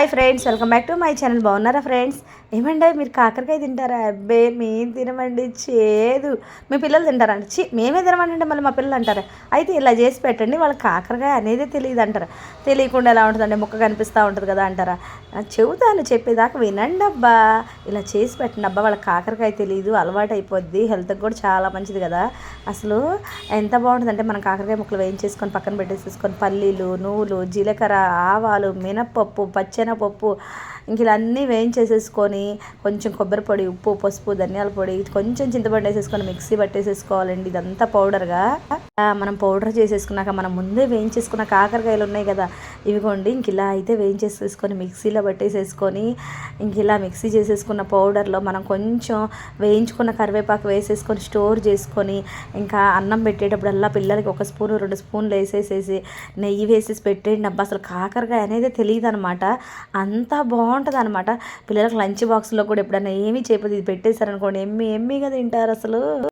Hi friends welcome back to my channel బాగున్నారా friends ఏమండి మీరు కాకరకాయ తింటారా? అబ్బే మేము తినమండి చేదు. మీ పిల్లలు తింటారండి చి మేమే తినమండి మళ్ళీ మా పిల్లలు అంటారు? అయితే ఇలా చేసి పెట్టండి వాళ్ళ కాకరకాయ అనేది తెలియదు అంటారు? తెలియకుండా ఎలా ఉంటుందండి? ముక్క కనిపిస్తూ ఉంటుంది కదా అంటారా? చెబుతాను చెప్పేదాకా వినండి అబ్బా. ఇలా చేసి పెట్టండి అబ్బా వాళ్ళకి కాకరకాయ తెలియదు అలవాటు అయిపోద్ది హెల్త్కి కూడా చాలా మంచిది కదా. అసలు ఎంత బాగుంటుందంటే మనం కాకరకాయ ముక్కలు వేయించేసుకొని పక్కన పెట్టేసేసుకొని పల్లీలు నువ్వులు జీలకర్ర ఆవాలు మినప్పప్పు పప్పు ఇంక ఇలా అన్నీ వేయించేసేసుకొని కొంచెం కొబ్బరి పొడి ఉప్పు పసుపు ధనియాల పొడి కొంచెం చింతపండు వేసేసుకొని మిక్సీ పట్టేసేసుకోవాలండి. ఇదంతా పౌడర్గా. మనం పౌడర్ చేసేసుకున్నాక మనం ముందే వేయించేసుకున్న కాకరకాయలు ఉన్నాయి కదా ఇవిగోండి. ఇంక ఇలా అయితే వేయించేసేసుకొని మిక్సీలో పట్టేసేసుకొని ఇంక ఇలా మిక్సీ చేసేసుకున్న పౌడర్లో మనం కొంచెం వేయించుకున్న కరివేపాకు వేసేసుకొని స్టోర్ చేసుకొని ఇంకా అన్నం పెట్టేటప్పుడల్లా పిల్లలకి ఒక స్పూన్ రెండు స్పూన్లు వేసేసేసి నెయ్యి వేసేసి పెట్టేయండి. అబ్బా అసలు కాకరకాయ అనేది తెలియదు అనమాట అంతా బాగుంటుంది అనమాట పిల్లలకు లంచ్ బాక్స్లో కూడా ఎప్పుడైనా ఏమీ చేయకపోతే ఇది పెట్టేశారనుకోండి ఎమ్మి ఎమ్మిగా తింటారు అసలు.